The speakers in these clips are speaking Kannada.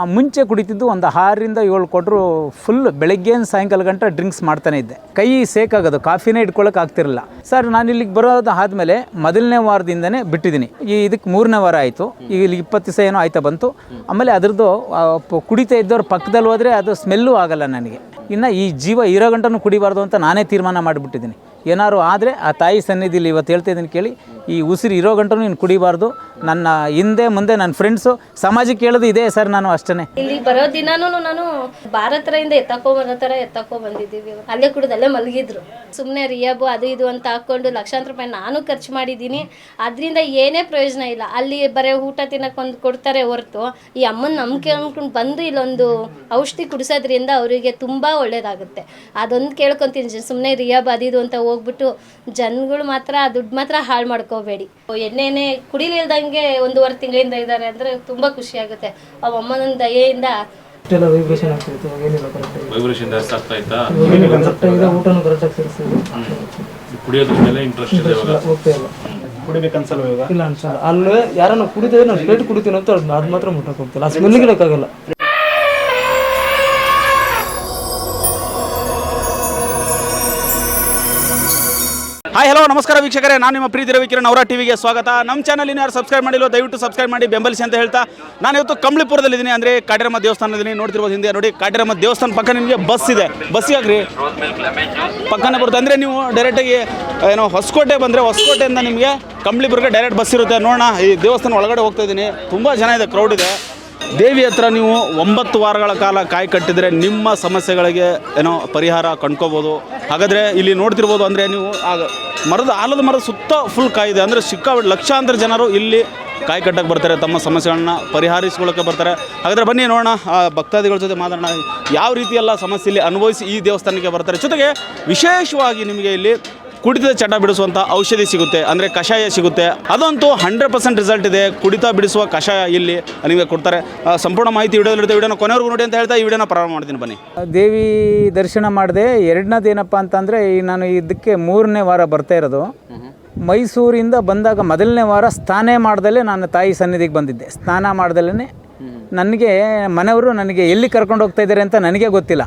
ಆ ಮುಂಚೆ ಕುಡಿತಿದ್ದು ಒಂದು ಆರರಿಂದ ಏಳು ಕೊಟ್ಟರು ಫುಲ್ ಬೆಳಗ್ಗೆಯಿಂದ ಸಾಯಂಕಾಲ ಗಂಟ ಡ್ರಿಂಕ್ಸ್ ಮಾಡ್ತಾನೆ ಇದ್ದೆ. ಕೈ ಸೇಕಾಗೋದು ಕಾಫಿನೇ ಇಟ್ಕೊಳ್ಳೋಕೆ ಆಗ್ತಿರಲಿಲ್ಲ. ಸರ್, ನಾನು ಇಲ್ಲಿಗೆ ಬರೋದು ಆದಮೇಲೆ ಮೊದಲನೇ ವಾರದಿಂದನೇ ಬಿಟ್ಟಿದ್ದೀನಿ ಈ ಇದಕ್ಕೆ ಮೂರನೇ ವಾರ ಆಯಿತು. ಈಗ ಇಲ್ಲಿ ಇಪ್ಪತ್ತು ದಿವಸ ಏನೋ ಆಯ್ತಾ ಬಂತು. ಆಮೇಲೆ ಅದ್ರದ್ದು ಕುಡಿತಾ ಇದ್ದವ್ರ ಪಕ್ಕದಲ್ಲಿ ಹೋದರೆ ಅದು ಸ್ಮೆಲ್ಲೂ ಆಗಲ್ಲ ನನಗೆ. ಇನ್ನು ಈ ಜೀವ ಇರೋ ಗಂಟನೂ ಕುಡಿಬಾರ್ದು ಅಂತ ನಾನೇ ತೀರ್ಮಾನ ಮಾಡಿಬಿಟ್ಟಿದ್ದೀನಿ ಏನಾದ್ರು ಆದರೆ ಆ ತಾಯಿ ಸನ್ನಿಧಿಲಿ ಇವತ್ತು ಹೇಳ್ತಾ ಇದ್ದೀನಿ ಕೇಳಿ, ಈ ಉಸಿರು ಇರೋ ಗಂಟನೂ ನೀನು ಕುಡಿಬಾರ್ದು. ನನ್ನ ಹಿಂದೆ ಮುಂದೆ ನನ್ನ ಫ್ರೆಂಡ್ಸು ಸಮಾಜಕ್ಕೆ ಹೇಳೋದು ಇದೆ ಸರ್ ನಾನು ಅಷ್ಟೇ ಇಲ್ಲಿ ಬರೋ ದಿನಾನು ನಾನು ಭಾರತದಿಂದ ಎತ್ತಕೋ ಬರೋ ಥರ ಎತ್ತಕೋ ಬಂದಿದ್ದೀವಿ. ಅಲ್ಲೇ ಕುಡಿದು ಅಲ್ಲೇ ಮಲಗಿದ್ರು. ಸುಮ್ಮನೆ ರಿಯಾಬು ಅದು ಇದು ಅಂತ ಹಾಕೊಂಡು ಲಕ್ಷಾಂತರ ರೂಪಾಯಿ ನಾನು ಖರ್ಚು ಮಾಡಿದ್ದೀನಿ. ಅದರಿಂದ ಏನೇ ಪ್ರಯೋಜನ ಇಲ್ಲ. ಅಲ್ಲಿ ಬರೀ ಊಟ ತಿನ್ನಕ್ಕೆ ಒಂದು ಕೊಡ್ತಾರೆ ಹೊರತು ಈ ಅಮ್ಮನ ನಂಬಿಕೆ ಅಂದ್ಕೊಂಡು ಬಂದು ಇಲ್ಲೊಂದು ಔಷಧಿ ಕುಡಿಸೋದ್ರಿಂದ ಅವರಿಗೆ ತುಂಬ ಒಳ್ಳೇದಾಗುತ್ತೆ. ಅದೊಂದು ಕೇಳ್ಕೊತೀನಿ ಸುಮ್ಮನೆ ರಿಯಾಬ್ ಅದು ಇದು ಅಂತ ಹೋಗ್ಬಿಟ್ಟು ಜನಗಳು ಮಾತ್ರ ದುಡ್ಡು ಮಾತ್ರ ಹಾಳು ಮಾಡ್ಕೋಬೇಡಿ. ಎಣ್ಣೆನೆ ಕುಡಿಲಿಲ್ದಂಗೆ ಒಂದೂವರೆ ತಿಂಗಳಿಂದ ಇದ್ದಾರೆ ಅಂದ್ರೆ ತುಂಬಾ ಖುಷಿ ಆಗುತ್ತೆ. ಆ ಅಮ್ಮನ ದಯೆಯಿಂದ ಇಷ್ಟೆಲ್ಲ ವೈಬ್ರೇಷನ್ ಆಗ್ತಿತ್ತು ಇವಾಗ ಏನಿಲ್ಲ ಕರೆಕ್ಟಾಗಿ ವೈಬ್ರೇಷನ್ ಜಾಸ್ತಿ ಆಗ್ತಾ ಇತ್ತಾ? ಕರೆಕ್ಟಾಗಿದೆ ಊಟನೂ ಕರೆಕ್ಟಾಗಿ ಇಂಟ್ರೆಸ್ಟ್ ಇದೆ ಇವಾಗ? ಹೋಗ್ತಾ ಇಲ್ಲ ಕುಡಿಬೇಕನ್ಸಲ್ವ ಇವಾಗ? ಇಲ್ಲ ಅನ್ಸಲ್ಲ. ಅಲ್ಲಿ ಯಾರನ್ನ ಕುಡಿದ್ರೆ ನಾನು ಪ್ಲೇಟ್ ಕುಡಿತೀನಿ ಅಂತ ಅದು ಅದು ಮಾತ್ರ ಮುಟ್ಟಕ್ಕೆ ಹೋಗ್ತಿಲ್ಲ. ಆ ಸ್ಮೆಲ್ಗೆ ಹಾಯ್ ಹಲೋ ನಮಸ್ಕಾರ ವೀಕ್ಷಕರೇ. ನಾನು ನಿಮ್ಮ ಪ್ರೀತಿ ರವಿಕಿರಣ್ ಅವರ ಟಿವಿಗೆ ಸ್ವಾಗತ. ನಮ್ಮ ಚಾನಲ್ ಇನ್ನು ಯಾರು ಸಬ್ಸ್ಕ್ರೈಬ್ ಮಾಡಿಲ್ಲ ದಯವಿಟ್ಟು ಸಬ್ಸ್ಕ್ರೈಬ್ ಮಾಡಿ, ಬೆಂಬಲಿಸಿ ಅಂತ ಹೇಳ್ತಾ, ನಾನು ಇವತ್ತು ಕಂಬಳಿಪುರದಲ್ಲಿದ್ದೀನಿ. ಅಂದರೆ ಕಾಟಿರಮ್ಮ ದೇವಸ್ಥಾನದಲ್ಲಿ ನೋಡ್ತಿರ್ಬೋದು ಹಿಂದೆ ನೋಡಿ ಕಾಟಿರಮ್ಮ ದೇವಸ್ಥಾನ ಪಕ್ಕ ನಿಮಗೆ ಬಸ್ ಇದೆ. ಬಸ್ ಯಾಕ್ರಿ? ಪಕ್ಕನೇ ಬರುತ್ತೆ. ಅಂದರೆ ನೀವು ಡೈರೆಕ್ಟಾಗಿ ಏನೋ ಹೊಸಕೋಟೆ ಬಂದರೆ ಹೊಸಕೋಟೆಯಿಂದ ನಿಮಗೆ ಕಂಬಳಿಪುರಕ್ಕೆ ಡೈರೆಕ್ಟ್ ಬಸ್ ಇರುತ್ತೆ. ನೋಡೋಣ, ಈ ದೇವಸ್ಥಾನ ಒಳಗಡೆ ಹೋಗ್ತಾ ಇದ್ದೀನಿ. ತುಂಬ ಜನ ಇದೆ ಕ್ರೌಡ್ ಇದೆ. ದೇವಿ ಹತ್ರ ನೀವು ಒಂಬತ್ತು ವಾರಗಳ ಕಾಲ ಕಾಯಿ ಕಟ್ಟಿದರೆ ನಿಮ್ಮ ಸಮಸ್ಯೆಗಳಿಗೆ ಏನೋ ಪರಿಹಾರ ಕಂಡ್ಕೋಬೋದು. ಹಾಗಾದರೆ ಇಲ್ಲಿ ನೋಡ್ತಿರ್ಬೋದು ಅಂದರೆ ನೀವು ಆಗ ಮರದ ಆಲದ ಮರದ ಸುತ್ತ ಫುಲ್ ಕಾಯಿದೆ ಅಂದರೆ ಸಿಕ್ಕ ಲಕ್ಷಾಂತರ ಜನರು ಇಲ್ಲಿ ಕಾಯಿ ಕಟ್ಟಕ್ಕೆ ಬರ್ತಾರೆ, ತಮ್ಮ ಸಮಸ್ಯೆಗಳನ್ನ ಪರಿಹರಿಸ್ಕೊಳ್ಳೋಕ್ಕೆ ಬರ್ತಾರೆ. ಹಾಗಾದರೆ ಬನ್ನಿ ನೋಡೋಣ, ಆ ಭಕ್ತಾದಿಗಳ ಜೊತೆ ಮಾತಾಡೋಣ. ಯಾವ ರೀತಿಯೆಲ್ಲ ಸಮಸ್ಯೆ ಇಲ್ಲಿ ಅನುಭವಿಸಿ ಈ ದೇವಸ್ಥಾನಕ್ಕೆ ಬರ್ತಾರೆ? ಜೊತೆಗೆ ವಿಶೇಷವಾಗಿ ನಿಮಗೆ ಇಲ್ಲಿ ಕುಡಿತದ ಚಟ ಬಿಡಿಸುವಂಥ ಔಷಧಿ ಸಿಗುತ್ತೆ ಅಂದರೆ ಕಷಾಯ ಸಿಗುತ್ತೆ. ಅದಂತೂ ಹಂಡ್ರೆಡ್ ಪರ್ಸೆಂಟ್ ರಿಸಲ್ಟ್ ಇದೆ. ಕುಡಿತ ಬಿಡಿಸುವ ಕಷಾಯ ಇಲ್ಲಿ ನಿಮಗೆ ಕೊಡ್ತಾರೆ. ಸಂಪೂರ್ಣ ಮಾಹಿತಿ ವಿಡಿಯೋದಲ್ಲಿರುತ್ತೆ ವಿಡಿಯೋನ ಕೊನೆವರೆಗೂ ನೋಡಿ ಅಂತ ಹೇಳ್ತಾ ಈ ವಿಡಿಯೋನ ಪ್ರಾರಂಭ ಮಾಡ್ತೀನಿ ಬನ್ನಿ. ದೇವಿ ದರ್ಶನ ಮಾಡಿದೆ. ಎರಡನೇದು ಏನಪ್ಪ ಅಂತಂದರೆ ಈ ನಾನು ಇದಕ್ಕೆ ಮೂರನೇ ವಾರ ಬರ್ತಾ ಇರೋದು. ಮೈಸೂರಿಂದ ಬಂದಾಗ ಮೊದಲನೇ ವಾರ ಸ್ನಾನ ಮಾಡ್ದಲೇ ನಾನು ತಾಯಿ ಸನ್ನಿಧಿಗೆ ಬಂದಿದ್ದೆ. ಸ್ನಾನ ಮಾಡ್ದಲೇ ನನಗೆ ಮನೆಯವರು ನನಗೆ ಎಲ್ಲಿ ಕರ್ಕೊಂಡು ಹೋಗ್ತಾ ಇದ್ದಾರೆ ಅಂತ ನನಗೆ ಗೊತ್ತಿಲ್ಲ.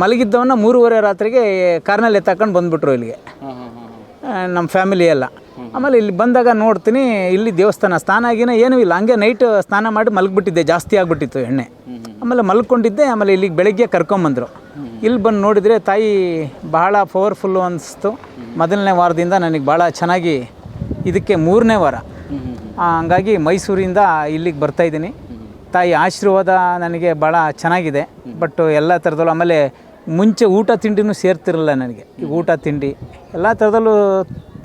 ಮಲಗಿದ್ದವನ್ನ ಮೂರುವರೆ ರಾತ್ರಿಗೆ ಕಾರ್ನಲ್ಲಿ ಎತ್ತಾಕೊಂಡು ಬಂದ್ಬಿಟ್ರು ಇಲ್ಲಿಗೆ. ನಮ್ಮ ಫ್ಯಾಮಿಲಿ ಎಲ್ಲ. ಆಮೇಲೆ ಇಲ್ಲಿ ಬಂದಾಗ ನೋಡ್ತೀನಿ, ಇಲ್ಲಿ ದೇವಸ್ಥಾನ ಸ್ನಾನ ಆಗಿನ ಏನೂ ಇಲ್ಲ. ಹಂಗೆ ನೈಟ್ ಸ್ನಾನ ಮಾಡಿ ಮಲಗಿಬಿಟ್ಟಿದ್ದೆ, ಜಾಸ್ತಿ ಆಗಿಬಿಟ್ಟಿತ್ತು ಎಣ್ಣೆ. ಆಮೇಲೆ ಮಲ್ಕೊಂಡಿದ್ದೆ, ಆಮೇಲೆ ಇಲ್ಲಿಗೆ ಬೆಳಗ್ಗೆ ಕರ್ಕೊಂಬಂದರು. ಇಲ್ಲಿ ಬಂದು ನೋಡಿದರೆ ತಾಯಿ ಬಹಳ ಪವರ್ಫುಲ್ಲು ಅನಿಸ್ತು. ಮೊದಲನೇ ವಾರದಿಂದ ನನಗೆ ಭಾಳ ಚೆನ್ನಾಗಿ ಇದಕ್ಕೆ ಮೂರನೇ ವಾರ. ಹಂಗಾಗಿ ಮೈಸೂರಿಂದ ಇಲ್ಲಿಗೆ ಬರ್ತಾಯಿದ್ದೀನಿ ತಾಯಿ ಆಶೀರ್ವಾದ ನನಗೆ ಭಾಳ ಚೆನ್ನಾಗಿದೆ. ಬಟ್ ಎಲ್ಲ ಥರದಲ್ಲೂ ಆಮೇಲೆ ಮುಂಚೆ ಊಟ ತಿಂಡಿನೂ ಸೇರ್ತಿರಲಿಲ್ಲ ನನಗೆ. ಈಗ ಊಟ ತಿಂಡಿ ಎಲ್ಲ ಥರದಲ್ಲೂ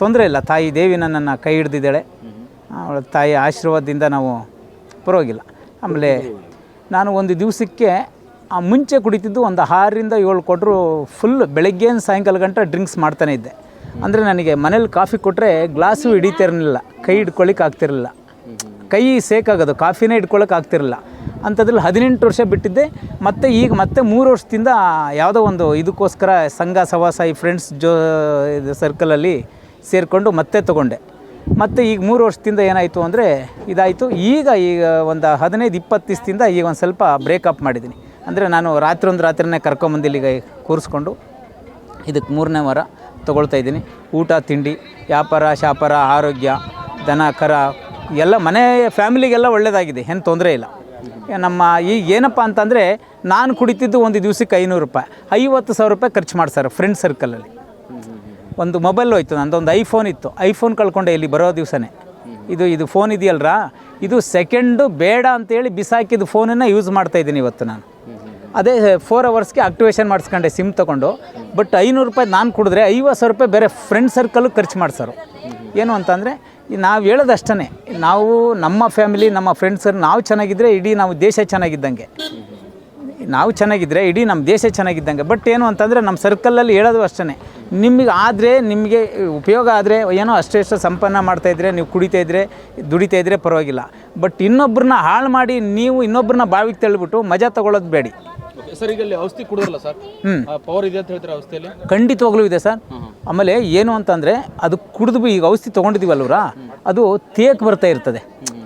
ತೊಂದರೆ ಇಲ್ಲ. ತಾಯಿ ದೇವಿ ನನ್ನನ್ನು ಕೈ ಹಿಡ್ದಿದ್ದಾಳೆ. ಅವಳ ತಾಯಿ ಆಶೀರ್ವಾದದಿಂದ ನಾವು ಪರವಾಗಿಲ್ಲ. ಆಮೇಲೆ ನಾನು ಒಂದು ದಿವಸಕ್ಕೆ ಆ ಮುಂಚೆ ಕುಡಿತಿದ್ದು ಒಂದು ಆರರಿಂದ ಏಳು ಕೊಟ್ಟರು ಫುಲ್ ಬೆಳಗ್ಗೆ ಸಾಯಂಕಾಲ ಗಂಟೆ ಡ್ರಿಂಕ್ಸ್ ಮಾಡ್ತಾನೆ ಇದ್ದೆ. ಅಂದರೆ ನನಗೆ ಮನೇಲಿ ಕಾಫಿ ಕೊಟ್ಟರೆ ಗ್ಲಾಸು ಹಿಡಿತಿರಲಿಲ್ಲ. ಕೈ ಹಿಡ್ಕೊಳ್ಳಿಕ್ಕೆ ಆಗ್ತಿರಲಿಲ್ಲ ಕೈ ಸೇಕಾಗೋದು, ಕಾಫಿನೇ ಇಟ್ಕೊಳ್ಳೋಕೆ ಆಗ್ತಿರಲಿಲ್ಲ. ಅಂಥದ್ರಲ್ಲಿ ಹದಿನೆಂಟು ವರ್ಷ ಬಿಟ್ಟಿದ್ದೆ. ಮತ್ತು ಈಗ ಮತ್ತೆ ಮೂರು ವರ್ಷದಿಂದ ಯಾವುದೋ ಒಂದು ಇದಕ್ಕೋಸ್ಕರ ಸಂಘ ಸವಾಸ ಈ ಫ್ರೆಂಡ್ಸ್ ಜೋ, ಇದು ಸರ್ಕಲಲ್ಲಿ ಸೇರಿಕೊಂಡು ಮತ್ತೆ ತೊಗೊಂಡೆ. ಮತ್ತು ಈಗ ಮೂರು ವರ್ಷದಿಂದ ಏನಾಯಿತು ಅಂದರೆ ಇದಾಯಿತು. ಈಗ ಈಗ ಒಂದು ಹದಿನೈದು, ಇಪ್ಪತ್ತು ದಿವಸದಿಂದ ಈಗ ಒಂದು ಸ್ವಲ್ಪ ಬ್ರೇಕಪ್ ಮಾಡಿದ್ದೀನಿ. ಅಂದರೆ ನಾನು ರಾತ್ರಿ ಒಂದು ರಾತ್ರಿನೇ ಕರ್ಕೊಂಬಂದಿಲ್ಲ ಈಗ ಕೂರಿಸ್ಕೊಂಡು ಇದಕ್ಕೆ ಮೂರನೇ ವಾರ ತೊಗೊಳ್ತಾ ಇದ್ದೀನಿ. ಊಟ, ತಿಂಡಿ, ವ್ಯಾಪಾರ, ಶಾಪಾರ, ಆರೋಗ್ಯ, ದನ, ಕರ ಎಲ್ಲ ಮನೆ ಫ್ಯಾಮಿಲಿಗೆಲ್ಲ ಒಳ್ಳೆಯದಾಗಿದೆ ಏನು ತೊಂದರೆ ಇಲ್ಲ. ನಮ್ಮ ಈಗ ಏನಪ್ಪ ಅಂತಂದರೆ, ನಾನು ಕುಡಿತಿದ್ದು ಒಂದು ದಿವಸಕ್ಕೆ ಐನೂರು ರೂಪಾಯಿ, ಐವತ್ತು ಸಾವಿರ ರೂಪಾಯಿ ಖರ್ಚು ಮಾಡ್ತಾರೆ ಫ್ರೆಂಡ್ ಸರ್ಕಲಲ್ಲಿ ಒಂದು ಮೊಬೈಲ್ ಹೋಯ್ತು, ನಂದೊಂದು ಐಫೋನ್ ಇತ್ತು, ಐಫೋನ್ ಕಳ್ಕೊಂಡೆ ಇಲ್ಲಿ ಬರೋ ದಿವಸನೇ. ಇದು ಇದು ಫೋನ್ ಇದೆಯಲ್ರ? ಇದು ಸೆಕೆಂಡು ಬೇಡ ಅಂತೇಳಿ ಬಿಸಾಕಿದ ಫೋನನ್ನು ಯೂಸ್ ಮಾಡ್ತಾ ಇದ್ದೀನಿ ಇವತ್ತು ನಾನು. ಅದೇ ಫೋರ್ ಅವರ್ಸ್ಗೆ ಆಕ್ಟಿವೇಷನ್ ಮಾಡಿಸ್ಕೊಂಡೆ ಸಿಮ್ ತೊಗೊಂಡು ಬಟ್ ಐನೂರು ರೂಪಾಯಿ ನಾನು ಕುಡಿದ್ರೆ ಐವತ್ತು ಸಾವಿರ ರೂಪಾಯಿ ಬೇರೆ ಫ್ರೆಂಡ್ ಸರ್ಕಲ್ಲು ಖರ್ಚು ಮಾಡ್ಸೋರು. ಏನು ಅಂತಂದರೆ ನಾವು ಹೇಳೋದಷ್ಟೇ ನಾವು ನಮ್ಮ ಫ್ಯಾಮಿಲಿ ನಮ್ಮ ಫ್ರೆಂಡ್ಸರು ನಾವು ಚೆನ್ನಾಗಿದ್ದರೆ ಇಡೀ ನಾವು ದೇಶ ಚೆನ್ನಾಗಿದ್ದಂಗೆ. ನಾವು ಚೆನ್ನಾಗಿದ್ದರೆ ಇಡೀ ನಮ್ಮ ದೇಶ ಚೆನ್ನಾಗಿದ್ದಂಗೆ. ಬಟ್ ಏನು ಅಂತಂದರೆ ನಮ್ಮ ಸರ್ಕಲಲ್ಲಿ ಹೇಳೋದು ಅಷ್ಟೇ ನಿಮಗೆ ಆದರೆ ನಿಮಗೆ ಉಪಯೋಗ ಆದರೆ ಏನೋ ಅಷ್ಟೆಷ್ಟು ಸಂಪನ್ನ ಮಾಡ್ತಾಯಿದ್ರೆ ನೀವು ಕುಡಿತಾ ಇದ್ದರೆ ದುಡಿತಾ ಇದ್ದರೆ ಪರವಾಗಿಲ್ಲ. ಬಟ್ ಇನ್ನೊಬ್ಬರನ್ನ ಹಾಳು ಮಾಡಿ ನೀವು ಇನ್ನೊಬ್ಬರನ್ನ ಬಾವಿಗೆ ತಳ್ಳಿಬಿಟ್ಟು ಮಜಾ ತಗೊಳ್ಳೋದು ಬೇಡಿ. ಸರ್ ಈಗ ಔಷಧಿ ಕುಡಿದ್ರಲ್ಲ ಸರ್? ಹ್ಞೂ ಪವರ್ ಇದೆ ಅಂತ ಹೇಳ್ತಾರೆ ಔಷಧಿಯಲ್ಲಿ? ಖಂಡಿತವಾಗ್ಲೂ ಇದೆ ಸರ್. ಆಮೇಲೆ ಏನು ಅಂತಂದರೆ ಅದು ಕುಡಿದು ಈಗ ಔಷಧಿ ತೊಗೊಂಡಿದ್ದೀವಲ್ವರ ಅದು ತೇಕ್ ಬರ್ತಾ ಇರ್ತದೆ.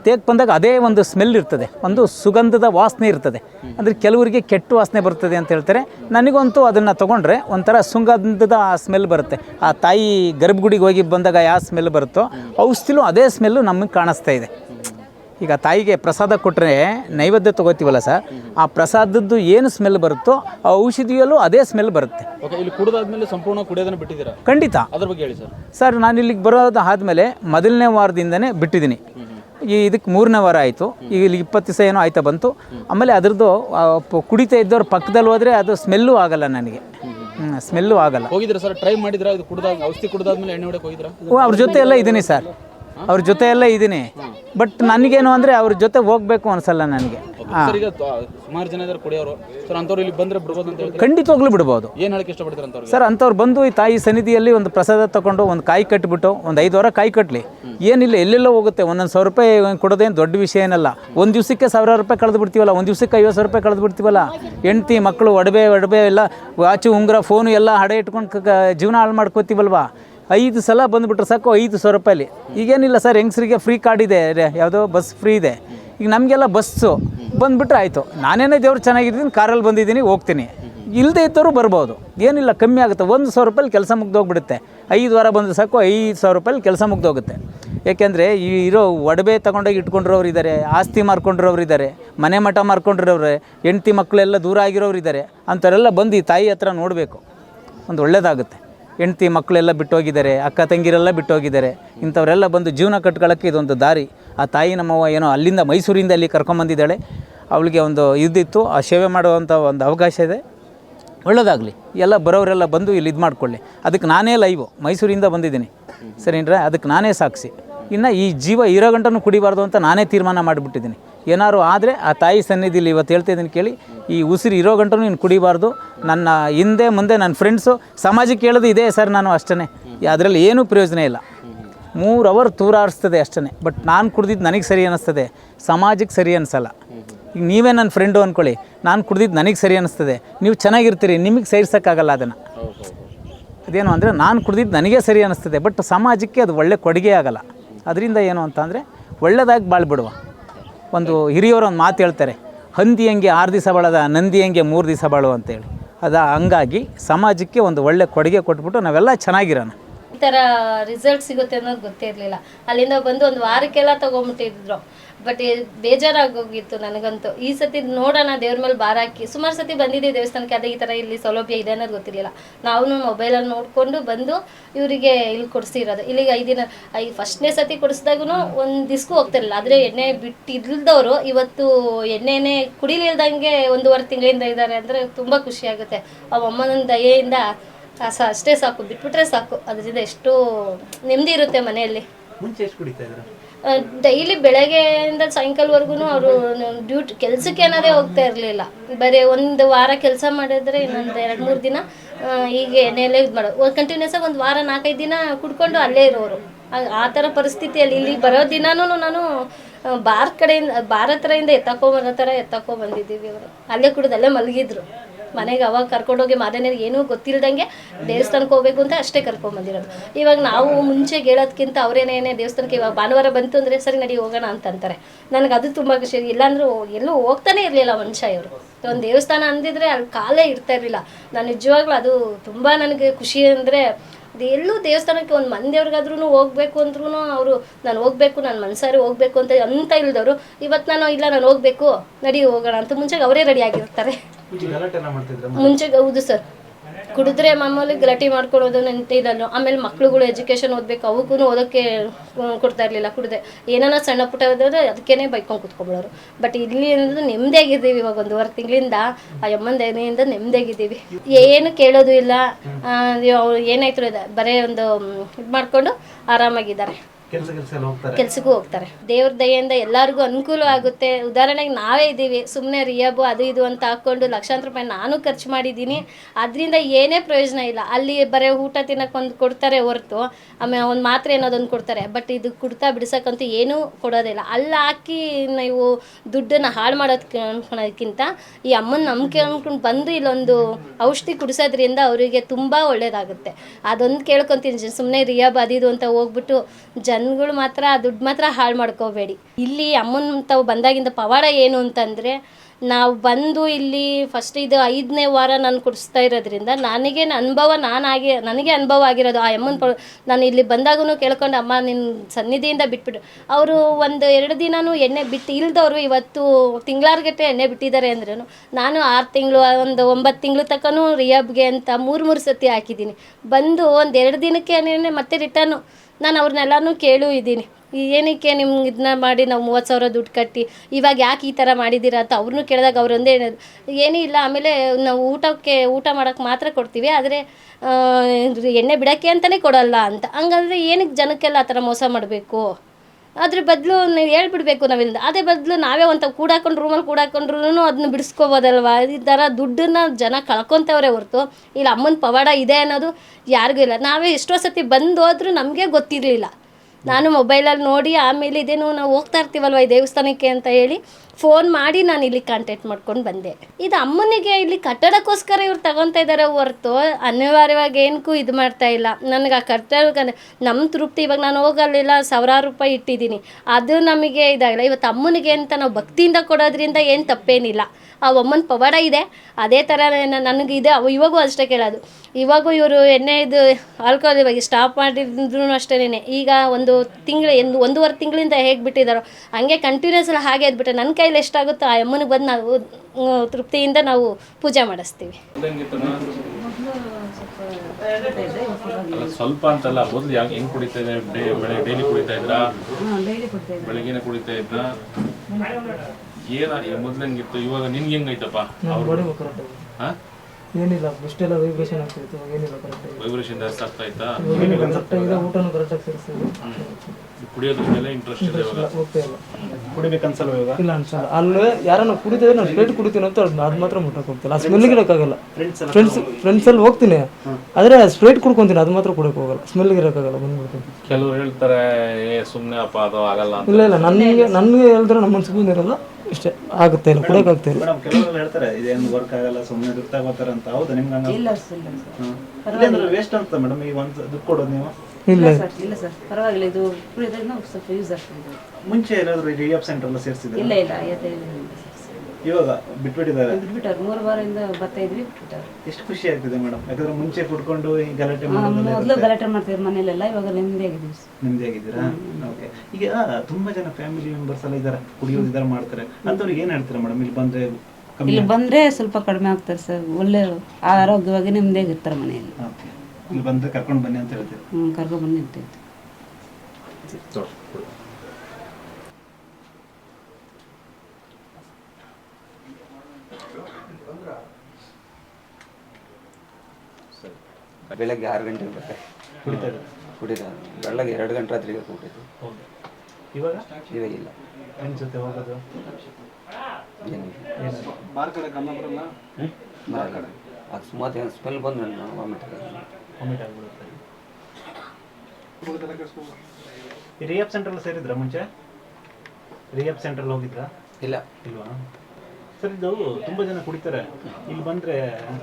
ತೇಕ್ ಬಂದಾಗ ಅದೇ ಒಂದು ಸ್ಮೆಲ್ ಇರ್ತದೆ. ಒಂದು ಸುಗಂಧದ ವಾಸನೆ ಇರ್ತದೆ. ಅಂದರೆ ಕೆಲವರಿಗೆ ಕೆಟ್ಟ ವಾಸನೆ ಬರ್ತದೆ ಅಂತ ಹೇಳ್ತಾರೆ. ನನಗಂತೂ ಅದನ್ನು ತೊಗೊಂಡ್ರೆ ಒಂಥರ ಸುಗಂಧದ ಸ್ಮೆಲ್ ಬರುತ್ತೆ. ಆ ತಾಯಿ ಗರ್ಭಗುಡಿಗೆ ಹೋಗಿ ಬಂದಾಗ ಯಾವ ಸ್ಮೆಲ್ ಬರುತ್ತೋ ಔಷಧಿಲೂ ಅದೇ ಸ್ಮೆಲ್ಲು ನಮಗೆ ಕಾಣಿಸ್ತಾ ಇದೆ. ಈಗ ತಾಯಿಗೆ ಪ್ರಸಾದ ಕೊಟ್ಟರೆ ನೈವೇದ್ಯ ತಗೋತೀವಲ್ಲ ಸರ್ ಆ ಪ್ರಸಾದದ್ದು ಏನು ಸ್ಮೆಲ್ ಬರುತ್ತೋ ಆ ಔಷಧಿಯಲ್ಲೂ ಅದೇ ಸ್ಮೆಲ್ ಬರುತ್ತೆ. ಓಕೆ ಇಲ್ಲಿ ಕುಡಿದಾದ್ಮೇಲೆ ಸಂಪೂರ್ಣ ಕುಡಿಯೋದನ್ನ ಬಿಟ್ಟಿದ್ದೀರಾ? ಖಂಡಿತ. ಅದ್ರ ಬಗ್ಗೆ ಹೇಳಿ ಸರ್. ಸರ್ ನಾನು ಇಲ್ಲಿಗೆ ಬರೋದು ಆದಮೇಲೆ ಮೊದಲನೇ ವಾರದಿಂದನೇ ಬಿಟ್ಟಿದ್ದೀನಿ. ಈ ಇದಕ್ಕೆ ಮೂರನೇ ವಾರ ಆಯಿತು. ಈಗ ಇಲ್ಲಿ ಇಪ್ಪತ್ತು ದಿವಸ ಏನೋ ಆಯ್ತಾ ಬಂತು. ಆಮೇಲೆ ಅದರದ್ದು ಕುಡಿತಾ ಇದ್ದವ್ರ ಪಕ್ಕದಲ್ಲಿ ಹೋದರೆ ಅದು ಸ್ಮೆಲ್ಲು ಆಗಲ್ಲ ನನಗೆ. ಸ್ಮೆಲ್ಲು ಆಗಲ್ಲ. ಹೋಗಿದ್ರೆ ಸರ್? ಟ್ರೈ ಮಾಡಿದ್ರೆ ಇದು ಕುಡ್ದಾಗ ಔಷಧಿ ಕುಡ್ದಾದ್ಮೇಲೆ ಎಣ್ಣೆ ಹೋಗಿದ್ರೆ ಅವ್ರ ಜೊತೆ ಎಲ್ಲ ಇದ್ದೀನಿ ಸರ್. ಅವ್ರ ಜೊತೆ ಎಲ್ಲ ಇದ್ದೀನಿ. ಬಟ್ ನನಗೇನು ಅಂದರೆ ಅವ್ರ ಜೊತೆ ಹೋಗ್ಬೇಕು ಅನ್ಸಲ್ಲ ನನಗೆ. ಸರ್ ಈಗ ತ- ಸುಮಾರು ಜನ ಇದಾರೆ ಕುಡಿಯೋರು. ಸರ್ ಅಂಥವ್ರು ಇಲ್ಲಿ ಬಂದ್ರೆ ಬಿಡ್ಬೋದು ಅಂತ ಹೇಳ್ತಾರೆ? ಖಂಡಿತವಾಗ್ಲೂ ಬಿಡ್ಬೋದು. ಏನ್ ಹೇಳಕ್ ಇಷ್ಟಪಡ್ತೀರಾ ಅಂತವ್ರಿಗೆ ಸರ್ ಅಂಥವ್ರು ಬಂದು ಈ ತಾಯಿ ಸನ್ನಿಧಿಯಲ್ಲಿ ಒಂದು ಪ್ರಸಾದ ತಗೊಂಡು ಒಂದು ಕಾಯಿ ಕಟ್ಟಿಬಿಟ್ಟು ಒಂದು ಐದು ವಾರ ಕಾಯಿ ಕಟ್ಟಲಿ ಏನಿಲ್ಲ ಎಲ್ಲೆಲ್ಲೋ ಹೋಗುತ್ತೆ. ಒಂದೊಂದು ಸಾವಿರ ರೂಪಾಯಿ ಕೊಡೋದೇನು ದೊಡ್ಡ ವಿಷಯ ಏನಲ್ಲ. ಒಂದು ದಿವಸಕ್ಕೆ ಸಾವಿರಾರು ರೂಪಾಯಿ ಕಳೆದು ಬಿಡ್ತೀವಲ್ಲ ಒಂದು ದಿವಸಕ್ಕೆ ಐವತ್ತು ಸಾವಿರ ರೂಪಾಯಿ ಕಳೆದು ಬಿಡ್ತೀವಲ್ಲ. ಹೆಂಡ್ತಿ ಮಕ್ಕಳು ಒಡವೆ ಒಡವೆ ಎಲ್ಲ ವಾಚು ಉಂಗುರ ಫೋನು ಎಲ್ಲ ಹಡೆ ಇಟ್ಕೊಂಡು ಜೀವನ ಹಾಳು ಮಾಡ್ಕೋತೀವಲ್ವಾ? ಐದು ಸಲ ಬಂದುಬಿಟ್ರೆ ಸಾಕು ಐದು ಸಾವಿರ ರೂಪಾಯಲ್ಲಿ ಈಗೇನಿಲ್ಲ ಸರ್, ಹೆಂಗಸರಿಗೆ ಫ್ರೀ ಕಾರ್ಡ್ ಇದೆ ಯಾವುದೋ ಬಸ್ ಫ್ರೀ ಇದೆ. ಈಗ ನಮಗೆಲ್ಲ ಬಸ್ಸು ಬಂದುಬಿಟ್ರೆ ಆಯಿತು. ನಾನೇನೇ ದೇವ್ರು ಚೆನ್ನಾಗಿದ್ದೀನಿ, ಕಾರಲ್ಲಿ ಬಂದಿದ್ದೀನಿ, ಹೋಗ್ತೀನಿ. ಇಲ್ಲದೇ ಇದ್ದವರು ಬರ್ಬೋದು. ಏನಿಲ್ಲ, ಕಮ್ಮಿ ಆಗುತ್ತೆ. ಒಂದು ಸಾವಿರ ರೂಪಾಯಿ ಕೆಲಸ ಮುಗ್ದೋಗ್ಬಿಡುತ್ತೆ. ಐದು ವಾರ ಬಂದರೆ ಸಾಕು, ಐದು ಸಾವಿರ ರೂಪಾಯಿ ಕೆಲಸ ಮುಗ್ದೋಗುತ್ತೆ. ಯಾಕೆಂದರೆ ಈ ಇರೋ ಒಡವೆ ತಗೊಂಡೋಗಿ ಇಟ್ಕೊಂಡಿರೋರು ಇದ್ದಾರೆ ಆಸ್ತಿ ಮಾರ್ಕೊಂಡಿರೋರು ಇದ್ದಾರೆ ಮನೆ ಮಠ ಮಾರ್ಕೊಂಡಿರೋರು ಹೆಂಡ್ತಿ ಮಕ್ಕಳೆಲ್ಲ ದೂರ ಆಗಿರೋರು ಇದ್ದಾರೆ ಅಂಥವರೆಲ್ಲ ಬಂದು ಈ ತಾಯಿ ಹತ್ರ ನೋಡಬೇಕು. ಒಂದು ಒಳ್ಳೇದಾಗುತ್ತೆ. ಹೆಂಡ್ತಿ ಮಕ್ಕಳೆಲ್ಲ ಬಿಟ್ಟೋಗಿದ್ದಾರೆ, ಅಕ್ಕ ತಂಗಿರೆಲ್ಲ ಬಿಟ್ಟೋಗಿದ್ದಾರೆ, ಇಂಥವರೆಲ್ಲ ಬಂದು ಜೀವನ ಕಟ್ಕೊಳ್ಳೋಕ್ಕೆ ಇದೊಂದು ದಾರಿ. ಆ ತಾಯಿ ನಮ್ಮವ್ವ ಏನೋ ಅಲ್ಲಿಂದ ಮೈಸೂರಿಂದ ಅಲ್ಲಿ ಕರ್ಕೊಂಬಂದಿದ್ದಾಳೆ ಅವಳಿಗೆ ಒಂದು ಇದ್ದಿತ್ತು ಆ ಸೇವೆ ಮಾಡುವಂಥ ಒಂದು ಅವಕಾಶ ಇದೆ. ಒಳ್ಳೇದಾಗಲಿ, ಎಲ್ಲ ಬರೋರೆಲ್ಲ ಬಂದು ಇಲ್ಲಿ ಇದು ಮಾಡಿಕೊಳ್ಳಿ. ಅದಕ್ಕೆ ನಾನೇ ಲೈವು ಮೈಸೂರಿಂದ ಬಂದಿದ್ದೀನಿ. ಸರಿನ್ರ ಅದಕ್ಕೆ ನಾನೇ ಸಾಕ್ಷಿ. ಇನ್ನು ಈ ಜೀವ ಇರೋ ಗಂಟನೂ ಕುಡಿಬಾರ್ದು ಅಂತ ನಾನೇ ತೀರ್ಮಾನ ಮಾಡಿಬಿಟ್ಟಿದ್ದೀನಿ. ಏನಾದ್ರು ಆದರೆ ಆ ತಾಯಿ ಸನ್ನಿಧಿಲಿ ಇವತ್ತು ಹೇಳ್ತಾ ಇದ್ದೀನಿ ಕೇಳಿ, ಈ ಉಸಿರು ಇರೋ ಗಂಟನೂ ನೀನು ಕುಡಿಬಾರ್ದು. ನನ್ನ ಹಿಂದೆ ಮುಂದೆ ನನ್ನ ಫ್ರೆಂಡ್ಸು ಸಮಾಜಕ್ಕೆ ಹೇಳೋದು ಇದೆ ಸರ್ ನಾನು ಅಷ್ಟೇ ಅದರಲ್ಲಿ ಏನೂ ಪ್ರಯೋಜನ ಇಲ್ಲ. ಮೂರು ಅವರ್ ತೂರಾಡಿಸ್ತದೆ ಅಷ್ಟೇ ಬಟ್ ನಾನು ಕುಡ್ದಿದ್ದು ನನಗೆ ಸರಿ ಅನ್ನಿಸ್ತದೆ ಸಮಾಜಕ್ಕೆ ಸರಿ ಅನಿಸಲ್ಲ. ಈಗ ನೀವೇ ನನ್ನ ಫ್ರೆಂಡು ಅಂದ್ಕೊಳ್ಳಿ ನಾನು ಕುಡ್ದಿದ್ದು ನನಗೆ ಸರಿ ಅನ್ನಿಸ್ತದೆ ನೀವು ಚೆನ್ನಾಗಿರ್ತೀರಿ, ನಿಮಗೆ ಸೇರ್ಸೋಕ್ಕಾಗಲ್ಲ ಅದನ್ನು. ಅದೇನು ಅಂದರೆ ನಾನು ಕುಡ್ದಿದ್ದು ನನಗೆ ಸರಿ ಅನ್ನಿಸ್ತದೆ ಬಟ್ ಸಮಾಜಕ್ಕೆ ಅದು ಒಳ್ಳೆ ಕೊಡುಗೆ ಆಗಲ್ಲ. ಅದರಿಂದ ಏನು ಅಂತ ಅಂದರೆ ಒಳ್ಳೆದಾಗಿ ಬಾಳ್ಬಿಡುವ. ಒಂದು ಹಿರಿಯವರು ಒಂದು ಮಾತು ಹೇಳ್ತಾರೆ, ಹಂದಿ ಹಂಗೆ ಆರು ದಿವಸ ಬಾಳದ, ನಂದಿ ಹಂಗೆ ಮೂರು ದಿವಸ ಬಾಳು ಅಂತೇಳಿ. ಅದ ಹಂಗಾಗಿ ಸಮಾಜಕ್ಕೆ ಒಂದು ಒಳ್ಳೆ ಕೊಡುಗೆ ಕೊಟ್ಬಿಟ್ಟು ನಾವೆಲ್ಲ ಚೆನ್ನಾಗಿರೋಣ. ಈ ಥರ ರಿಸಲ್ಟ್ ಸಿಗುತ್ತೆ ಅನ್ನೋದು ಗೊತ್ತೇ ಇರಲಿಲ್ಲ. ಅಲ್ಲಿಂದ ಬಂದು ಒಂದು ವಾರಕ್ಕೆಲ್ಲ ತೊಗೊಂಬಿಟ್ಟಿದ್ರು. ಬಟ್ ಬೇಜಾರಾಗೋಗಿತ್ತು ನನಗಂತೂ. ಈ ಸತಿ ನೋಡೋಣ, ದೇವ್ರ ಮೇಲೆ ಭಾರ ಹಾಕಿ. ಸುಮಾರು ಸತಿ ಬಂದಿದ್ದೆ ದೇವಸ್ಥಾನಕ್ಕೆ, ಅದೇ ಈ ಥರ ಇಲ್ಲಿ ಸೌಲಭ್ಯ ಇದೆ ಅನ್ನೋದು ಗೊತ್ತಿರಲಿಲ್ಲ. ನಾವು ಮೊಬೈಲಲ್ಲಿ ನೋಡಿಕೊಂಡು ಬಂದು ಇವರಿಗೆ ಇಲ್ಲಿ ಕೊಡಿಸಿರೋದು. ಇಲ್ಲಿಗೆ ಐದು ದಿನ, ಐ ಫಸ್ಟ್ನೇ ಸತಿ ಕೊಡಿಸಿದಾಗೂ ಒಂದು ದಿಸ್ಕು ಹೋಗ್ತಿರಲಿಲ್ಲ. ಆದರೆ ಎಣ್ಣೆ ಬಿಟ್ಟಿಲ್ದವರು ಇವತ್ತು ಎಣ್ಣೆನೇ ಕುಡಿಲಿಲ್ದಂಗೆ ಒಂದೂವರೆ ತಿಂಗಳಿಂದ ಇದ್ದಾರೆ ಅಂದರೆ ತುಂಬ ಖುಷಿ ಆಗುತ್ತೆ. ಆ ಅಮ್ಮನ ದಯೆಯಿಂದ ಸ, ಅಷ್ಟೇ ಸಾಕು. ಬಿಟ್ಬಿಟ್ರೆ ಸಾಕು. ಅದರಿಂದ ಎಷ್ಟು ನೆಮ್ಮದಿ ಇರುತ್ತೆ ಮನೆಯಲ್ಲಿ. ಮುಂಚೆ ಎಷ್ಟು ಕುಡಿತಾ ಡೈಲಿ ಬೆಳಗ್ಗೆಯಿಂದ ಸಾಯಂಕಾಲವರೆಗೂ ಅವರು ಡ್ಯೂಟಿ ಕೆಲಸಕ್ಕೆ ಏನಾರೇ ಹೋಗ್ತಾ ಇರಲಿಲ್ಲ. ಬರೀ ಒಂದು ವಾರ ಕೆಲಸ ಮಾಡಿದ್ರೆ ಇನ್ನೊಂದು ಎರಡು ಮೂರು ದಿನ ಹೀಗೆ ನೆಲೆ ಇದು ಮಾಡೋದು ಕಂಟಿನ್ಯೂಸ್ ಆಗಿ ಒಂದು ವಾರ ನಾಲ್ಕೈದು ದಿನ ಕುಡ್ಕೊಂಡು ಅಲ್ಲೇ ಇರೋರು. ಆ- ಥರ ಪರಿಸ್ಥಿತಿಯಲ್ಲಿ ಇಲ್ಲಿ ಬರೋ ದಿನಾನೂ ನಾನು ಭಾರತ ಬಾರ್ ಕಡೆಯಿಂದ ಬಾರ್ ಹತ್ರದಿಂದ ಎತ್ತಕೊಂಬರೋ ಥರ ಎತ್ತಕೊ ಬಂದಿದ್ದೀವಿ ಅವರು ಅಲ್ಲೇ ಕುಡಿದು ಅಲ್ಲೇ ಮಲಗಿದ್ರು. ಮನೆಗೆ ಅವಾಗ ಕರ್ಕೊಂಡೋಗಿ ಮಾದನೇ ಏನೂ ಗೊತ್ತಿಲ್ದಂಗೆ ದೇವಸ್ಥಾನಕ್ಕೆ ಹೋಗ್ಬೇಕು ಅಂತ ಅಷ್ಟೇ ಕರ್ಕೊಂಬಂದಿರೋದು ಇವಾಗ ನಾವು ಮುಂಚೆ ಹೇಳೋದ್ಕಿಂತ ಅವರೇನೇನೇ ದೇವಸ್ಥಾನಕ್ಕೆ ಇವಾಗ ಭಾನುವಾರ ಬಂತು ಅಂದರೆ ಸರಿ ನಡಿ ಹೋಗೋಣ ಅಂತಂತಾರೆ ನನಗೆ ಅದು ತುಂಬ ಖುಷಿ. ಇಲ್ಲಾಂದ್ರೂ ಎಲ್ಲೂ ಹೋಗ್ತಾನೆ ಇರಲಿಲ್ಲ ಮನುಷ್ಯ ಇವರು. ಒಂದು ದೇವಸ್ಥಾನ ಅಂದಿದ್ರೆ ಅಲ್ಲಿ ಕಾಲೇ ಇರ್ತಾ ಇರಲಿಲ್ಲ. ನಾನು ನಿಜವಾಗ್ಲೂ ಅದು ತುಂಬ ನನಗೆ ಖುಷಿ ಅಂದರೆ ಅದು ಎಲ್ಲೂ ದೇವಸ್ಥಾನಕ್ಕೆ ಒಂದು ಮಂದಿಯವ್ರಿಗಾದ್ರೂ ಹೋಗ್ಬೇಕು ಅಂದ್ರೂ ಅವರು, ನಾನು ಹೋಗ್ಬೇಕು, ನಾನು ಮನ್ಸಾರಿ ಹೋಗ್ಬೇಕು ಅಂತ ಅಂತ ಇಲ್ದವರು ಇವತ್ತು ನಾನು ಇಲ್ಲ, ನಾನು ಹೋಗ್ಬೇಕು. ನಡಿ ಹೋಗೋಣ ಅಂತ ಮುಂಚೆಗೆ ಅವರೇ ರೆಡಿ ಆಗಿರ್ತಾರೆ. ಮುಂಚೆಗೆ ಹೌದು ಸರ್. ಕುಡಿದ್ರೆ ಮಾಮೂಲಿ ಗಲಾಟೆ ಮಾಡ್ಕೊಳೋದು ಇದಲ್ಲೋ ಆಮೇಲೆ ಮಕ್ಳುಗಳು ಎಜುಕೇಶನ್ ಓದ್ಬೇಕು ಅವಕ್ಕೂ ಓದೋಕ್ಕೆ ಕೊಡ್ತಾ ಇರಲಿಲ್ಲ ಕುಡಿದೆ. ಏನಾರ ಸಣ್ಣ ಪುಟ್ಟ ಇದ್ರೆ ಅದಕ್ಕೇನೆ ಬೈಕೊಂಡು ಕುತ್ಕೊಬಿಡೋರು ಬಟ್ ಇಲ್ಲಿ ಅಂದ್ರೆ ನೆಮ್ಮದಿಯಾಗಿದ್ದೀವಿ ಇವಾಗ ಒಂದೂವರೆ ತಿಂಗಳಿಂದ. ಆ ಅಮ್ಮನ ನೆಮ್ಮದಿಯಾಗಿದ್ದೀವಿ. ಏನು ಕೇಳೋದು ಇಲ್ಲ. ಅವ್ರು ಏನಾಯ್ತು ಬರೀ ಒಂದು ಇದು ಮಾಡ್ಕೊಂಡು ಆರಾಮಾಗಿದ್ದಾರೆ. ಕೆಲ್ಸಕ್ಕೂ ಹೋಗ್ತಾರೆ. ದೇವ್ರ ದಯೆಯಿಂದ ಎಲ್ಲರಿಗೂ ಅನುಕೂಲ ಆಗುತ್ತೆ. ಉದಾಹರಣೆಗೆ ನಾವೇ ಇದ್ದೀವಿ ಸುಮ್ಮನೆ ರಿಯಾಬು ಅದು ಇದು ಅಂತ ಹಾಕೊಂಡು ಲಕ್ಷಾಂತರ ರೂಪಾಯಿ ನಾನು ಖರ್ಚು ಮಾಡಿದ್ದೀನಿ. ಅದರಿಂದ ಏನೇ ಪ್ರಯೋಜನ ಇಲ್ಲ. ಅಲ್ಲಿ ಬರೀ ಊಟ ತಿನ್ನಕ್ಕೊಂದು ಕೊಡ್ತಾರೆ ಹೊರತು. ಆಮೇಲೆ ಒಂದು ಮಾತ್ರೆ ಅನ್ನೋದೊಂದು ಕೊಡ್ತಾರೆ. ಬಟ್ ಇದು ಕುಡ್ತಾ ಬಿಡ್ಸಕ್ಕಂತೂ ಏನೂ ಕೊಡೋದಿಲ್ಲ. ಅಲ್ಲಿ ಹಾಕಿ ನೀವು ದುಡ್ಡನ್ನು ಹಾಳು ಮಾಡೋದಕ್ಕೆ ಅನ್ಕೊಳೋದಕ್ಕಿಂತ ಈ ಅಮ್ಮನ ನಂಬಿಕೆ ಅಂದ್ಕೊಂಡು ಬಂದು ಇಲ್ಲೊಂದು ಔಷಧಿ ಕುಡಿಸೋದ್ರಿಂದ ಅವರಿಗೆ ತುಂಬ ಒಳ್ಳೇದಾಗುತ್ತೆ. ಅದೊಂದು ಕೇಳ್ಕೊತೀನಿ ಸುಮ್ಮನೆ ರಿಯಾಬ್ ಅದಿದು ಅಂತ ಹೋಗ್ಬಿಟ್ಟು ಜನ ಜನಗಳು ಮಾತ್ರ ದುಡ್ಡು ಮಾತ್ರ ಹಾಳು ಮಾಡ್ಕೋಬೇಡಿ. ಇಲ್ಲಿ ಅಮ್ಮನ ತಾವು ಬಂದಾಗಿಂದ ಪವಾಡ ಏನು ಅಂತಂದರೆ, ನಾವು ಬಂದು ಇಲ್ಲಿ ಫಸ್ಟ್ ಇದು ಐದನೇ ವಾರ ನಾನು ಕುಡಿಸ್ತಾ ಇರೋದ್ರಿಂದ ನನಗೆ ಅನುಭವ ನಾನಾಗಿ ನನಗೆ ಅನುಭವ ಆಗಿರೋದು ಆ ಅಮ್ಮನ ನಾನು ಇಲ್ಲಿ ಬಂದಾಗೂ ಕೇಳ್ಕೊಂಡು, ಅಮ್ಮ ನಿನ್ನ ಸನ್ನಿಧಿಯಿಂದ ಬಿಟ್ಬಿಟ್ಟು ಅವರು ಒಂದು ಎರಡು ದಿನವೂ ಎಣ್ಣೆ ಬಿಟ್ಟು, ಇಲ್ದವರು ಇವತ್ತು ತಿಂಗಳಾರ್ಗಟ್ಟೆ ಎಣ್ಣೆ ಬಿಟ್ಟಿದ್ದಾರೆ ಅಂದ್ರೂ ನಾನು ಆರು ತಿಂಗಳು, ಒಂದು ಒಂಬತ್ತು ತಿಂಗಳು ತನಕನೂ ರಿಯಾಬ್ಗೆ ಅಂತ ಮೂರು ಮೂರು ಸತಿ ಹಾಕಿದ್ದೀನಿ. ಬಂದು ಒಂದು ಎರಡು ದಿನಕ್ಕೆ ಮತ್ತೆ ರಿಟರ್ನು. ನಾನು ಅವ್ರನ್ನೆಲ್ಲನೂ ಕೇಳು ಇದ್ದೀನಿ. ಏನಕ್ಕೆ ನಿಮ್ಗೆ ಇದನ್ನ ಮಾಡಿ ನಾವು ಮೂವತ್ತು ಸಾವಿರ ದುಡ್ಡು ಕಟ್ಟಿ ಇವಾಗ ಯಾಕೆ ಈ ಥರ ಮಾಡಿದ್ದೀರಾ ಅಂತ ಅವ್ರನ್ನೂ ಕೇಳಿದಾಗ ಅವ್ರು ಒಂದೇ ಹೇಳೋದು, ಏನೂ ಇಲ್ಲ ಆಮೇಲೆ ನಾವು ಊಟಕ್ಕೆ ಊಟ ಮಾಡೋಕ್ಕೆ ಮಾತ್ರ ಕೊಡ್ತೀವಿ ಆದರೆ ಎಣ್ಣೆ ಬಿಡೋಕ್ಕೆ ಅಂತಲೇ ಕೊಡೋಲ್ಲ ಅಂತ. ಹಂಗಂದ್ರೆ ಏನಕ್ಕೆ ಜನಕ್ಕೆಲ್ಲ ಆ ಥರ ಮೋಸ ಮಾಡಬೇಕು? ಅದ್ರ ಬದಲು ನೀವು ಹೇಳ್ಬಿಡ್ಬೇಕು ನಾವಿಲ್ಲ ಅದೇ ಬದಲು ನಾವೇ ಒಂದು ಕೂಡಾಕೊಂಡು ರೂಮಲ್ಲಿ ಕೂಡಾಕೊಂಡ್ರು ಅದನ್ನ ಬಿಡಿಸ್ಕೋಬೋದಲ್ವಾ? ಈ ಥರ ದುಡ್ಡನ್ನ ಜನ ಕಳ್ಕೊತವ್ರೆ ಹೊರತು. ಇಲ್ಲಿ, ಅಮ್ಮನ ಪವಾಡ ಇದೆ ಅನ್ನೋದು ಯಾರಿಗೂ ಇಲ್ಲ. ನಾವೇ ಎಷ್ಟೋ ಸತಿ ಬಂದು ಹೋದ್ರೂ ನಮಗೆ ಗೊತ್ತಿರಲಿಲ್ಲ. ನಾನು ಮೊಬೈಲಲ್ಲಿ ನೋಡಿ ಆಮೇಲೆ ಇದೇನು ನಾವು ಹೋಗ್ತಾ ಇರ್ತೀವಲ್ವ ಈ ದೇವಸ್ಥಾನಕ್ಕೆ ಅಂತ ಹೇಳಿ. ಫೋನ್ ಮಾಡಿ ನಾನು ಇಲ್ಲಿ ಕಾಂಟ್ಯಾಕ್ಟ್ ಮಾಡ್ಕೊಂಡು ಬಂದೆ. ಇದು ಅಮ್ಮನಿಗೆ ಇಲ್ಲಿ ಕಟ್ಟಡಕ್ಕೋಸ್ಕರ ಇವ್ರು ತಗೊತಾ ಇದ್ದಾರೆ ಹೊರತು. ಅನಿವಾರ್ಯವಾಗಿ ಏನಕ್ಕೂ ಇದು ಮಾಡ್ತಾ ಇಲ್ಲ. ನನಗೆ ಆ ಕಟ್ಟಡ ನಮ್ಮ ತೃಪ್ತಿ ಇವಾಗ ನಾನು ಹೋಗಲಿಲ್ಲ ಸಾವಿರಾರು ರೂಪಾಯಿ ಇಟ್ಟಿದ್ದೀನಿ. ಅದು ನಮಗೆ ಇದಾಗಿಲ್ಲ ಇವತ್ತು ಅಮ್ಮನಿಗೆ ಅಂತ ನಾವು ಭಕ್ತಿಯಿಂದ ಕೊಡೋದ್ರಿಂದ ಏನು ತಪ್ಪೇನಿಲ್ಲ. ಆ ಅಮ್ಮನ ಪವಾಡ ಇದೆ. ಅದೇ ಥರ ನನಗೆ ಇದೆ. ಇವಾಗೂ ಅಷ್ಟೇ ಕೇಳೋದು. ಇವಾಗೂ ಇವರು ಎಣ್ಣೆ ಇದು ಆಲ್ಕೋಹಾಲ್ ಇವಾಗ ಸ್ಟಾಪ್ ಮಾಡಿದ್ರು ಅಷ್ಟೇನೆ ಈಗ ಒಂದು ತಿಂಗಳು, ಒಂದು, ಒಂದೂವರೆ ತಿಂಗಳಿಂದ ಹೇಗೆ ಬಿಟ್ಟಿದ್ದಾರೋ ಹಂಗೆ ಕಂಟಿನ್ಯೂಸ್ ಹಾಗೆ ಇದ್ಬಿಟ್ಟೆ ನನ್ನ ಕೈಲಿ ಎಷ್ಟಾಗುತ್ತೋ ಆ ಅಮ್ಮನಿಗೆ ಬಂದು ನಾವು ತೃಪ್ತಿಯಿಂದ ನಾವು ಪೂಜೆ ಮಾಡಿಸ್ತೀವಿ. ಸ್ವಲ್ಪ ಅಂತಲ್ಲ ಮೊದಲು ಯಾಕೆ ಹೆಂಗ್ ಕುಡಿತಾ ಇದೆ ಡೈಲಿ ಕುಡಿತಾ ಇದ್ರ? ಬೆಳಗ್ಗೆನೆ ಕುಡಿತಾ ಇದ್ರ? ಏನ ಮೊದ್ಲು ಹೆಂಗಿತ್ತು ಇವಾಗ ನಿನ್ಗೆ ಹೆಂಗೈತಪ್ಪ ಏನಿಲ್ಲ ಇಷ್ಟೆಲ್ಲ ವೈಬ್ರೇಷನ್ ಆಗ್ತಿತ್ತು ಇವಾಗ ಏನಿಲ್ಲ ಕರೆಕ್ಟ್ ವೈಬ್ರೇಷನ್ ಜಾಸ್ತಿ ಆಗ್ತಾ ಇತ್ತಾ? ಇವಾಗ ಕರೆಕ್ಟ್ ಆಗಿದೆ ಊಟನೂ ಕರೆಕ್ಟಾಗಿ ಸೇರಿಸ್ತೀವಿ ಕುಡಿಯೋದ್ರ ಮೇಲೆ ಇಂಟ್ರೆಸ್ಟ್ ಇದೆ ಇವಾಗ. ಹೋಗ್ತಾ ಇಲ್ಲ ಕುಡಿಬೇಕನ್ಸಲ್ವ ಇವಾಗ? ಇಲ್ಲ ಅನ್ಸಲ್ಲ. ಅಲ್ಲಿ ಯಾರನ್ನ ಕುಡಿತಿದ್ರೆ ನಾನು ಸ್ಟ್ರೇಟ್ ಕುಡಿತೀನಿ ಅಂತ ಅದು ಮಾತ್ರ ಮುಟ್ಟಕ್ಕೆ ಹೋಗ್ತಿಲ್ಲ ಆ ಸ್ಮೆಲ್ಗೆ ಇರೋಕ್ಕಾಗಲ್ಲ ಫ್ರೆಂಡ್ಸ್ ಫ್ರೆಂಡ್ಸ್ ಅಲ್ಲಿ ಹೋಗ್ತೀನಿ. ಆದ್ರೆ ಸ್ಟ್ರೇಟ್ ಕುಡ್ಕೊಂತೀನಿ ಅದು ಮಾತ್ರ ಕುಡಕ್ಕೆ ಹೋಗಲ್ಲ. ಸ್ಮೆಲ್ಗೆ ಇರೋಕ್ಕಾಗಲ್ಲ ಬಂದ್ಬಿಡ್ತೀನಿ ಕೆಲವ್ರು ಹೇಳ್ತಾರೆ ಏ ಸುಮ್ನೆ ಅಪ್ಪ ಅದು ಆಗಲ್ಲ ಅಂತ. ಇಲ್ಲ ಇಲ್ಲ ನನಗೆ ನನಗೆ ಹೇಳಿದ್ರೆ ನಮ್ಮ ಮನ್ಸಿಗೂ ಇರಲ್ಲ ಇಷ್ಟೇ. ಆಗುತ್ತೆ ಇಲ್ಲ ಕುಡಿಯಕ್ಕೆ ಆಗ್ತಾ ಇಲ್ಲ ಮೇಡಮ್ ಕೆಲವರು ಹೇಳ್ತಾರೆ ಇದೇನು ವರ್ಕ್ ಆಗಲ್ಲ ಸುಮ್ಮನೆ ದುಡ್ಡು ತಗೋತಾರೆ ಅಂತ. ಹೌದಾ ನಿಮ್ಗೆ ಹಂಗ ಇಲ್ಲಾಂದ್ರೆ ವೇಸ್ಟ್ ಅಂತ ಮೇಡಮ್ ಈ ಒಂದು ದುಡ್ಡು ಕೊಡೋದು ನೀವು? ಇಲ್ಲ ಸರ್. ಇಲ್ಲ ಸರ್. ಪರವಾಗಿಲ್ಲ ಇದು ಕುಡಿದಾಗ ಸ್ವಲ್ಪ ಯೂಸ್ ಆಗ್ತದೆ. ಮುಂಚೆ ಏನಾದ್ರು ರಿಯಾಬ್ ಸೆಂಟರ್ ಎಲ್ಲ ಸೇರಿಸಿದ್ರು ಇಲ್ಲ ಇಲ್ಲ ಇವತ್ತೇ ಇವಾಗ ಬಿಟ್ಬಿಟ್ಟಿದ್ದಾರೆ. ಬಿಟ್ಬಿಟ್ಟಾರೆ ಮೂರು ವಾರದಿಂದ ಬರ್ತಾ ಇದ್ವಿ ಬಿಟ್ಬಿಟ್ಟಾರೆ. ಎಷ್ಟು ಖುಷಿ ಆಗ್ತಿದೆ ಮೇಡಮ್? ಯಾಕಂದ್ರೆ ಮುಂಚೆ ಕುಡ್ಕೊಂಡು ಈ ಗಲಾಟೆ ಮಾಡೋದೆಲ್ಲ ಮೊದಲು ಗಲಾಟೆ ಮಾಡ್ತಿದ್ರು ಮನೇಲೆಲ್ಲ ಇವಾಗ ನೆಮ್ಮದಿ ಆಗಿದ್ದೀವಿ ನೆಮ್ಮದಿ ಆಗಿದ್ದೀರಾ? ಓಕೆ. ಈಗ ತುಂಬಾ ಜನ ಫ್ಯಾಮಿಲಿ ಮೆಂಬರ್ಸ್ ಎಲ್ಲ ಇದಾರೆ ಕುಡಿಯೋದಿದ್ದಾರೆ ಮಾಡ್ತಾರೆ. ಅಂತವ್ರಿಗೆ ಏನ್ ಹೇಳ್ತೀರಾ ಮೇಡಮ್? ಇಲ್ಲಿ ಬಂದ್ರೆ ಕಮ್ಮಿ ಇಲ್ಲಿ ಬಂದ್ರೆ ಸ್ವಲ್ಪ ಕಡಿಮೆ ಆಗ್ತಾರೆ ಸರ್. ಒಳ್ಳೆ ಆರೋಗ್ಯವಾಗಿ ನೆಮ್ಮದಿಯಾಗಿರ್ತಾರೆ ಮನೆಯಲ್ಲಿ. ಓಕೆ. ಇಲ್ಲಿ ಬಂದು ಕರ್ಕೊಂಡು ಬನ್ನಿ ಅಂತ ಹೇಳ್ತೀವಿ. ಹ್ಞೂ ಕರ್ಕೊಂಡು ಬಂದು ನಿಂತೈತೆ ಬೆಳಗ್ಗೆ ಆರು ಗಂಟೆಗೆ ಬರ್ತಾರೆ ಕುಡಿತಾರೆ. ಬೆಳಗ್ಗೆ ಎರಡು ಗಂಟೆ ರಾತ್ರಿ ಕುಡಿದು ಇವಾಗ? ಇಲ್ಲ. ಫ್ರೆಂಡ್ ಜೊತೆ ಹೋಗೋದು? ಏನಿಲ್ಲ ಬಾರ್ ಕಡೆ ಗಮನ ಬರಲ್ಲ? ಅಕಸ್ಮಾತ್ ಏನು ಸ್ಮೆಲ್ ಬಂದ್ರೆ ನಾನು ವಾಮಿಟ್ ವಾಮಿಟ್ ಆಗ್ಬಿಡುತ್ತೆ ಈ ರಿಯಾಬ್ ಸೆಂಟರ್ ಸೇರಿದ್ರಾ ಮುಂಚೆ? ರಿಯಾಬ್ ಸೆಂಟರ್ ಹೋಗಿದ್ರಾ? ಇಲ್ಲ. ಇಲ್ವಾ? ಸರ್ ಇದು ತುಂಬಾ ಜನ ಕುಡಿತಾರೆ. ಇಲ್ಲಿ ಬಂದ್ರೆ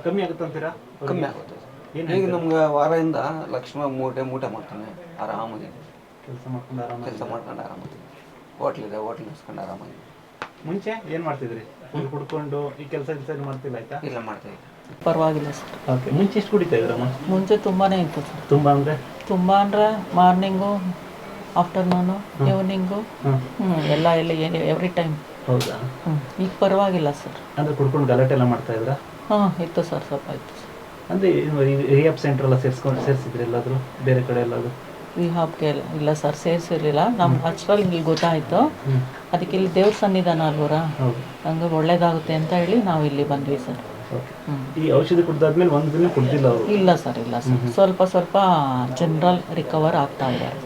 ಕಮ್ಮಿ ಆಗುತ್ತೆ ಅಂತೀರಾ? ಕಮ್ಮಿ ಆಗುತ್ತೆ. ಏನ್ ಈಗ ನಮ್ಗೆ ವಾರದಿಂದ ಲಕ್ಷ್ಮ ಮೂಟೆ ಮೂಟೆ ಮಾಡ್ತಾನೆ ಆರಾಮಾಗಿ. ಕೆಲಸ ಮಾಡ್ಕೊಂಡು ಆರಾಮ ಕೆಲಸ ಮಾಡ್ಕೊಂಡು ಆರಾಮಾಗಿ. ಹೋಟ್ಲಿದೆ ಹೋಟ್ಲ್ ನಿಲ್ಸ್ಕೊಂಡು ಆರಾಮಾಗಿ. ಮುಂಚೆ ಏನ್ ಮಾಡ್ತಿದ್ರಿ? ಫುಲ್ ಕುಡ್ಕೊಂಡು ಈ ಕೆಲಸ ಕೆಲಸ ಮಾಡ್ತಿಲ್ಲ ಆಯ್ತಾ? ಇಲ್ಲ ಮಾಡ್ತಾ ಇದ್ದೆ ಪರವಾಗಿಲ್ಲ ಸರ್. ಓಕೆ ಮುಂಚೆ ಎಷ್ಟು ಕುಡಿತಾ ಇದ್ರಮ್ಮ ಮುಂಚೆ ತುಂಬಾನೇ ಇತ್ತು ಸರ್. ತುಂಬಾ ಅಂದ್ರೆ? ತುಂಬಾ ಅಂದ್ರೆ ಮಾರ್ನಿಂಗು ಆಫ್ಟರ್ನೂನು ಈವ್ನಿಂಗು ಹ್ಞೂ ಎಲ್ಲ ಎಲ್ಲ ಎವ್ರಿ ಟೈಮ್. ಹೌದಾ? ಹ್ಞೂ ಈಗ ಪರವಾಗಿಲ್ಲ ಸರ್. ಅಂದ್ರೆ ಕುಡ್ಕೊಂಡು ಗಲಾಟೆ ಎಲ್ಲ ಮಾಡ್ತಾ ಇದ್ರ? ಹಾಂ ಇತ್ತು ಸರ್ ಸ್ವಲ್ಪ ಇತ್ತು ಸರ್. ಅಂದ್ರೆ ರಿಯಾಬ್ ಸೆಂಟರ್ ಎಲ್ಲ ಸೇರ್ಸ್ಕೊಂಡು ಸೇರಿಸಿದ್ರಿ ಎಲ್ಲಾದರೂ? ಬೇರೆ ಕಡೆ ಎಲ್ಲಾದರೂ? ರಿಹಾಬ್ಗೆ ಇಲ್ಲ ಸರ್ ಸೇರಿಸಿರ್ಲಿಲ್ಲ. ನಮ್ಮ ಅಷ್ಟರಲ್ಲಿ ಇಲ್ಲಿ ಗೊತ್ತಾಯಿತು. ಅದಕ್ಕೆ ಇಲ್ಲಿ ದೇವ್ರ ಸನ್ನಿಧಾನ ಅಲ್ವರ? ಹೌದು. ಹಂಗೆ ಒಳ್ಳೇದಾಗುತ್ತೆ ಅಂತ ಹೇಳಿ ನಾವು ಇಲ್ಲಿ ಬಂದ್ವಿ ಸರ್. ಈ ಔಷಧಿ ಕುಡ್ದಾದ್ಮೇಲೆ ಒಂದು ದಿನ ಕುಡ್ದಿಲ್ಲ ಅವರು. ಇಲ್ಲ ಸರ್ ಇಲ್ಲ ಸರ್ ಸ್ವಲ್ಪ ಸ್ವಲ್ಪ ಜನರಲ್ ರಿಕವರ್ ಆಗ್ತಾ ಇದ್ದಾರೆ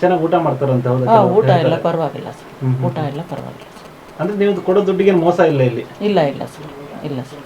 ಚೆನ್ನಾಗಿ ಊಟ ಮಾಡ್ತಾರಂತ ಹೌದಾ ಹಾಂ ಊಟ ಎಲ್ಲ ಪರವಾಗಿಲ್ಲ ಸರ್ ಊಟ ಎಲ್ಲ ಪರವಾಗಿಲ್ಲ ಸರ್ ಅಂದ್ರೆ ನೀವು ಕೊಡೋ ದುಡ್ಡಿಗೆ ಮೋಸ ಇಲ್ಲ ಇಲ್ಲಿ? ಇಲ್ಲ ಇಲ್ಲ ಸರ್ ಇಲ್ಲ ಸರ್